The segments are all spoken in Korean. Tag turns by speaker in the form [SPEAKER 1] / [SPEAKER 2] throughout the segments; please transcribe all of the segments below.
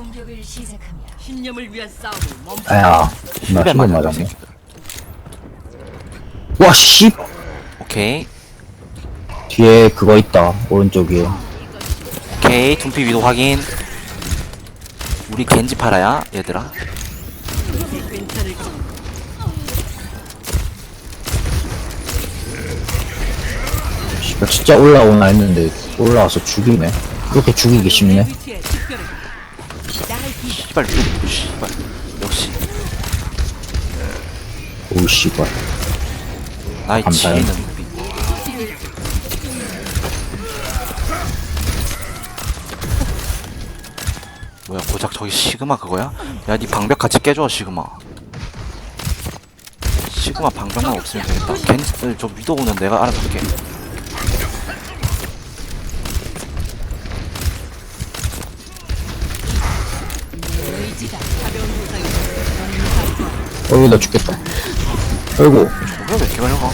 [SPEAKER 1] 공격을 시작합니다.
[SPEAKER 2] 신념을 위한 싸움을 멈춰.
[SPEAKER 3] 아야 나
[SPEAKER 4] 힐벤
[SPEAKER 3] 신경
[SPEAKER 4] 맞아
[SPEAKER 3] 맞았네 와씨
[SPEAKER 4] 오케이
[SPEAKER 3] 뒤에 그거 있다 오른쪽에
[SPEAKER 4] 오케이 둠피 위도 확인 우리 겐지 팔아야 얘들아
[SPEAKER 2] 괜찮을 거.
[SPEAKER 3] 씨발 진짜 올라오나 했는데 올라와서 죽이네 이렇게 죽이기 쉽네
[SPEAKER 2] 위치에.
[SPEAKER 4] 씨발 위도 씨발. 역시.
[SPEAKER 3] 오우 씨발. 감사해요.
[SPEAKER 4] 지혜는 무비 뭐야 고작 저기 시그마 그거야? 야 니 방벽 같이 깨줘 시그마. 시그마 방벽만 없으면 되겠다. 겐지 저 위도우는 내가 알아서 할게
[SPEAKER 3] 어이구 나 죽겠다. 어이구
[SPEAKER 4] 저게 왜 이렇게 걸려가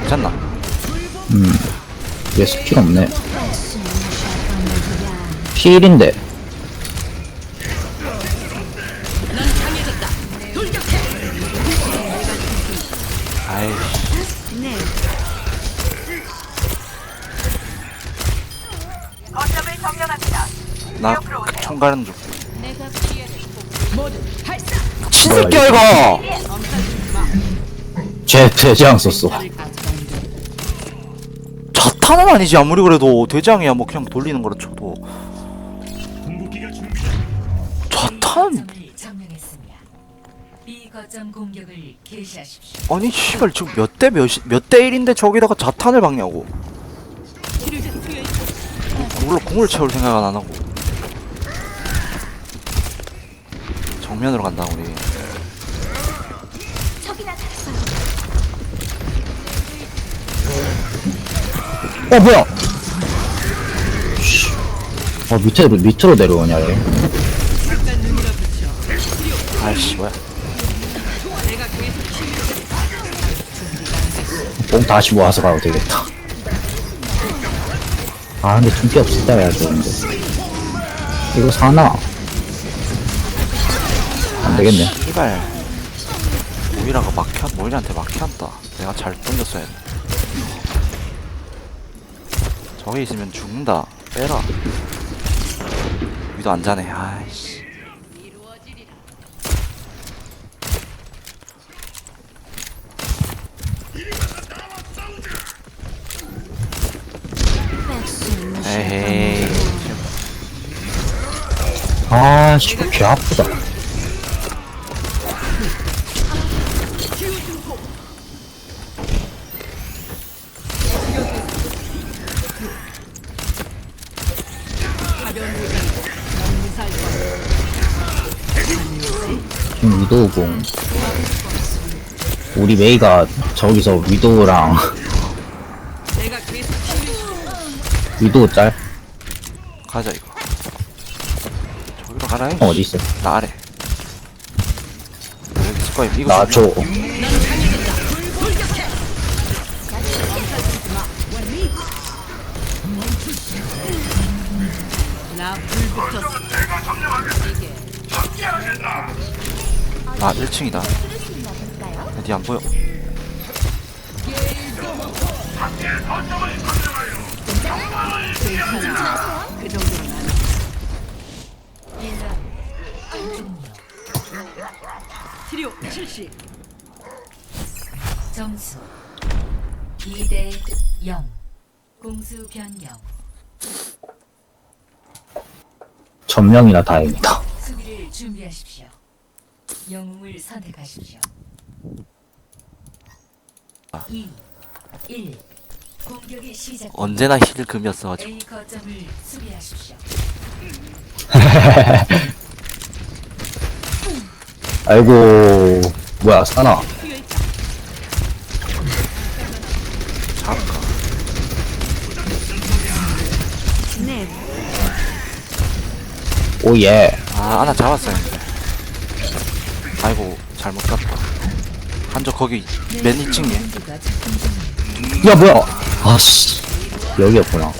[SPEAKER 4] 괜찮나?
[SPEAKER 3] 얘 스킬 없네. 필인데.
[SPEAKER 4] 아이씨. 나 총가는 중 친새끼야 이거
[SPEAKER 3] 쟤 대장 썼어.
[SPEAKER 4] 자탄은 아니지 아무리 그래도. 대장이야 뭐 그냥 돌리는 거라 쳐도. 자탄. 아니 씨발 지금 몇 대 몇이 몇대 1인데 저기다가 자탄을 박냐고. 물론 공을 채울 생각은 안 하고 정면으로 간다 우리
[SPEAKER 3] 어 뭐야 씨. 어 밑에 밑으로 내려오냐 얘.
[SPEAKER 4] 아이씨 뭐야.
[SPEAKER 3] 뽕 다시 모아서 가도 되겠다 아 근데 없을 때 해야 되는데 이거 사나 안 되겠네.
[SPEAKER 4] 씨발. 모이라가 막혀 모이라한테 막혀한다. 내가 잘 던졌어야 돼 저기 있으면 죽는다. 빼라. 위도 안 자네. 아이씨. 에헤이.
[SPEAKER 3] 아 씨발 개 아프다 우리 메이가 저기서 위도우랑. 위도우 짤?
[SPEAKER 4] 가자 이거. 저기로 가라
[SPEAKER 3] 어, 어디 있어?
[SPEAKER 4] 나 아래. 여기 거야 이거
[SPEAKER 3] 나.
[SPEAKER 2] 이게
[SPEAKER 4] 나 1층이다 어디 안 보여.
[SPEAKER 2] 치료 실시.
[SPEAKER 1] 점수 2대 0. 공수 변경.
[SPEAKER 3] 전명이라 다행이다
[SPEAKER 1] 수비를 준비하십시오. 영웅을 선택하십시오. 2 1 공격이 시작.
[SPEAKER 4] 언제나 힐 금이었어가지고.
[SPEAKER 1] A 거점을 수비하십시오.
[SPEAKER 3] 아이고 뭐야 사나.
[SPEAKER 4] 잠깐
[SPEAKER 3] 오예
[SPEAKER 4] 아 하나 했는데 아이고 잘못 갔다 한쪽 거기 맨 2층에
[SPEAKER 1] 모두가 작동 중입니다.
[SPEAKER 3] 야 뭐야 아씨 여기였구나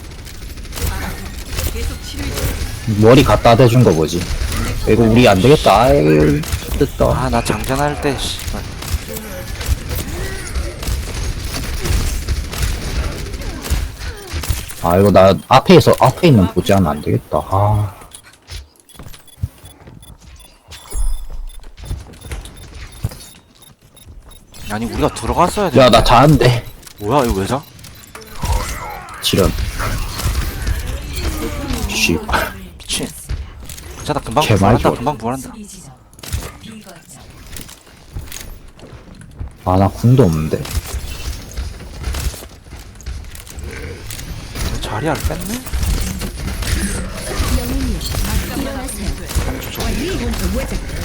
[SPEAKER 3] 머리 갖다 대준 거 뭐지? 이거 우리 안 되겠다. 아이, 됐다.
[SPEAKER 4] 아나 장전할 때 씨발
[SPEAKER 3] 아, 이거 나 앞에서, 앞에 있는 보지 하면 안 되겠다. 아.
[SPEAKER 4] 아니 우리가 들어갔어야 돼
[SPEAKER 3] 야, 나 자는데.
[SPEAKER 4] 뭐야 이거 왜 자?
[SPEAKER 3] 지연. 씨발.
[SPEAKER 4] 미친 자나 금방 부활한다
[SPEAKER 3] 좋아.
[SPEAKER 4] 금방 부활한다.
[SPEAKER 3] 아, 나 궁도 없는데.
[SPEAKER 4] 자리를 뺐네?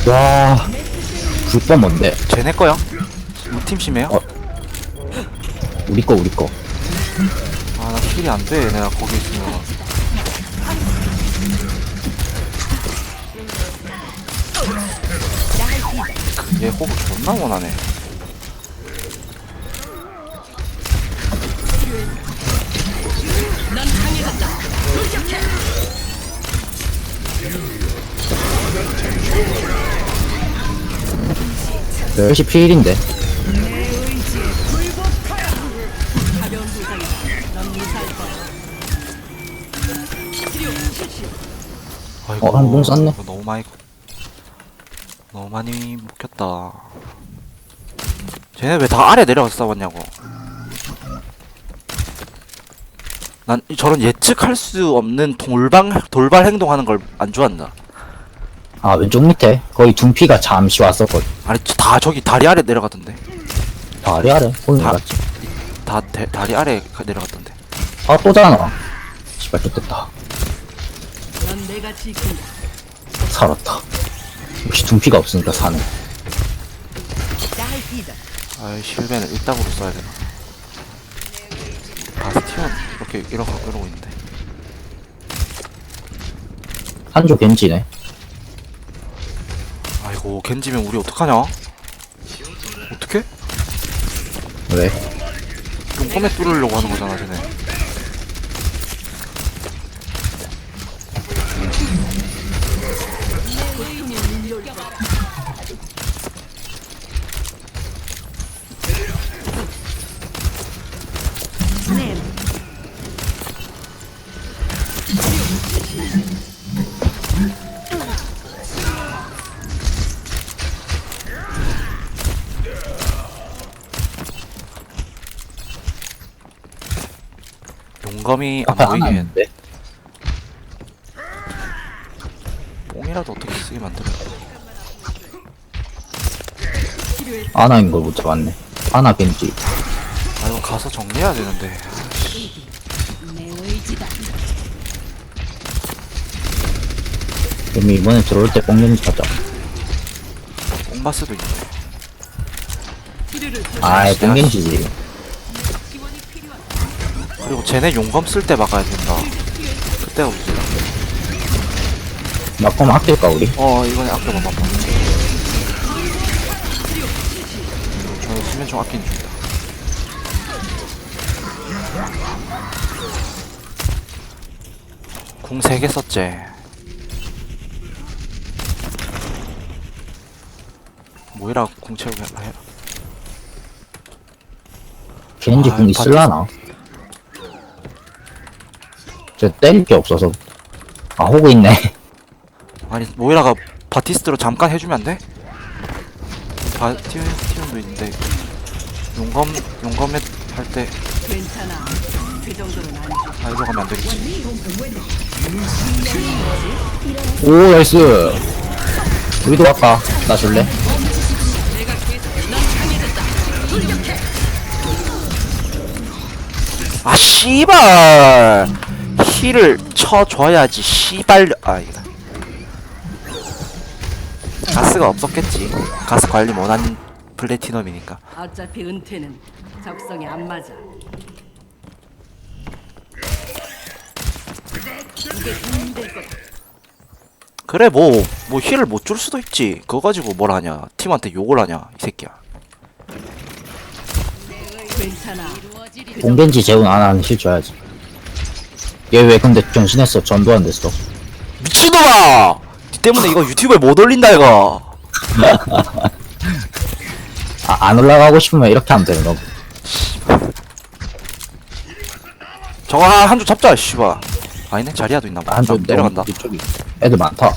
[SPEAKER 3] 와. 불법 뭔데?
[SPEAKER 4] 쟤네 거야? 우리 팀 심해요?
[SPEAKER 3] 어. 우리 거, 우리 거.
[SPEAKER 4] 아 나 킬이 안 돼 내가 거기 있으면 얘 호구 존나 원하네
[SPEAKER 3] 몇시 피일인데.
[SPEAKER 4] 아이고
[SPEAKER 3] 어, 한봉 쐈네.
[SPEAKER 4] 이거 너무 많이 너무 많이 먹혔다 쟤네 왜 다 아래 내려가서 싸웠냐고 난 이- 저런 예측할 수 없는 돌방, 돌발 행동하는 걸 안 좋아한다
[SPEAKER 3] 아, 왼쪽 밑에. 거의 둔피가 잠시 왔었거든.
[SPEAKER 4] 아니 저- 다 저기 다리 아래 내려가던데
[SPEAKER 3] 다리 아래. 보는
[SPEAKER 4] 다-
[SPEAKER 3] 거 같지?
[SPEAKER 4] 다 대, 다리 아래 가- 내려갔던데
[SPEAKER 3] 아, 또잖아. 씨발, 좋됐다.
[SPEAKER 2] 넌 내가 지킨다.
[SPEAKER 3] 살았다. 역시 둔피가 없으니까 사네.
[SPEAKER 4] 아이 실베는 일당으로 써야 되나 바스티온 이렇게 이러고 이러고 있는데
[SPEAKER 3] 한조 겐지네.
[SPEAKER 4] 아이고 겐지면 우리 어떡하냐 어떡해?
[SPEAKER 3] 왜?
[SPEAKER 4] 용검에 뚫으려고 하는 거잖아 쟤네 안
[SPEAKER 3] 앞에 하나
[SPEAKER 4] 보이게
[SPEAKER 3] 있는데.
[SPEAKER 4] 뽕이라도 어떻게 쓰게 만들어
[SPEAKER 3] 아나인 걸 못 잡았네. 아나 겐지.
[SPEAKER 4] 아 이거 가서 정리해야 되는데
[SPEAKER 2] 내 의지다.
[SPEAKER 3] 그럼 이번에 들어올 때 뽕겐지 가자.
[SPEAKER 4] 뽕바스도 있네
[SPEAKER 3] 아이, 뽕겐지지.
[SPEAKER 4] 그리고 쟤네 용검 쓸 때 막아야 된다. 그때가
[SPEAKER 3] 나 그럼 아낄까, 우리?
[SPEAKER 4] 어 이번에 아껴봐 봐봐 저 수면 좀 아끼는 중이다. 궁 3개 썼지? 모이라 궁 채우게 할라 해라
[SPEAKER 3] 겐지
[SPEAKER 4] 아,
[SPEAKER 3] 궁 있을라나? 저 때릴 게 없어서. 아, 호구 있네.
[SPEAKER 4] 아니 모이라가 바티스트로 잠깐 해주면 안 돼? 바티온 티온도 있는데 용검 용검에 할때
[SPEAKER 2] 괜찮아. 그 정도는 아니지.
[SPEAKER 4] 아이로 가면 안 되겠지
[SPEAKER 3] 오, 나이스. 우리도 갈까? 나 줄래?
[SPEAKER 4] 아 씨발 힐을 쳐줘야지 씨발 아 이거 가스가 없었겠지 가스 관리 못한 플래티넘이니까
[SPEAKER 2] 어차피 은퇴는 적성에 안 맞아. 이게 힘들 거다.
[SPEAKER 4] 그래 뭐 뭐 힐을 못 줄 수도 있지 그거 가지고 뭘 하냐 팀한테 욕을 하냐 이 새끼야
[SPEAKER 2] 괜찮아.
[SPEAKER 3] 뽕겐지 재운 안 하는 실 줘야지. 얘 왜 근데 변신했어? 전도 안 됐어.
[SPEAKER 4] 미친놈아! 니 때문에 이거 유튜브에 못 올린다 이거
[SPEAKER 3] 아, 안 올라가고 싶으면 이렇게 하면 되는 거고.
[SPEAKER 4] 저거 한 한 줄 잡자 씨발 아니네 자리야도 있나 봐
[SPEAKER 3] 한쪽
[SPEAKER 4] 내려간다
[SPEAKER 3] 이쪽이. 애들 많다.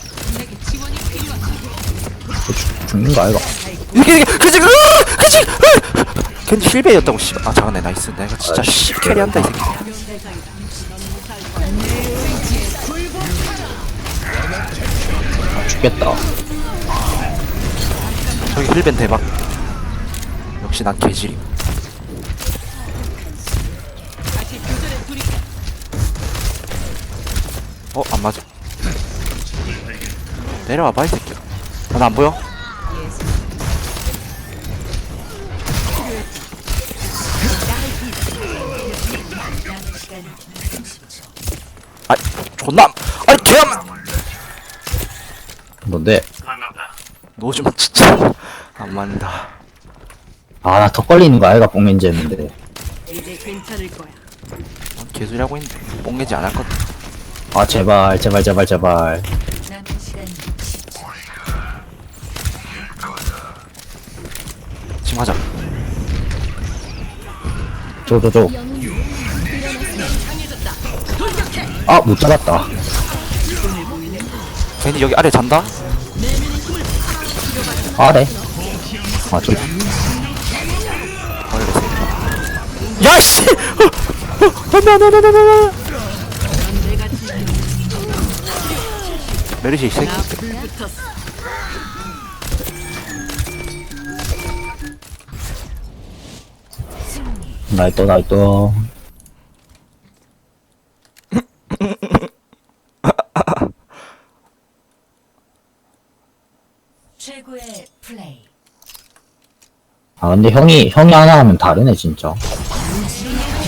[SPEAKER 3] 죽- 죽는 거 아이가?
[SPEAKER 4] 이렇게 이렇게 그치 그 그치 겐지 힐베였다고 씨발 아 잠깐만 나이스 내가 진짜 씨 캐리한다 이 새끼
[SPEAKER 3] 죽겠다.
[SPEAKER 4] 저기 힐벤 대박 역시 난 개질임 어? 안 맞아 내려와봐 이 새끼야 아, 나안 보여? 아 존나
[SPEAKER 3] 뭔데?
[SPEAKER 4] 노좀 진짜 안 맞는다
[SPEAKER 3] 아, 나 더 걸리는 거 아이가 뽕맨지 했는데.
[SPEAKER 2] 이제 괜찮을 거야.
[SPEAKER 4] 넌 개소리 하고 있는데 뽕내지 안할 거다
[SPEAKER 3] 아, 제발, 제발, 제발, 제발.
[SPEAKER 1] 남은 시간 10초.
[SPEAKER 4] 지금 하자
[SPEAKER 3] 줘, 줘, 줘. 아, 못 잡았다.
[SPEAKER 4] 괜히 여기 아래 잔다?
[SPEAKER 3] 아래. 아, 저,
[SPEAKER 4] 야씨! 안돼 안돼 안돼 안돼
[SPEAKER 2] 내가 지금
[SPEAKER 4] 메르시 이 새끼
[SPEAKER 2] 나 불붙었어.
[SPEAKER 3] 날 또, 날 또.
[SPEAKER 1] 최고의 플레이.
[SPEAKER 3] 아, 근데 형이, 형이 하나 하면 다르네, 진짜.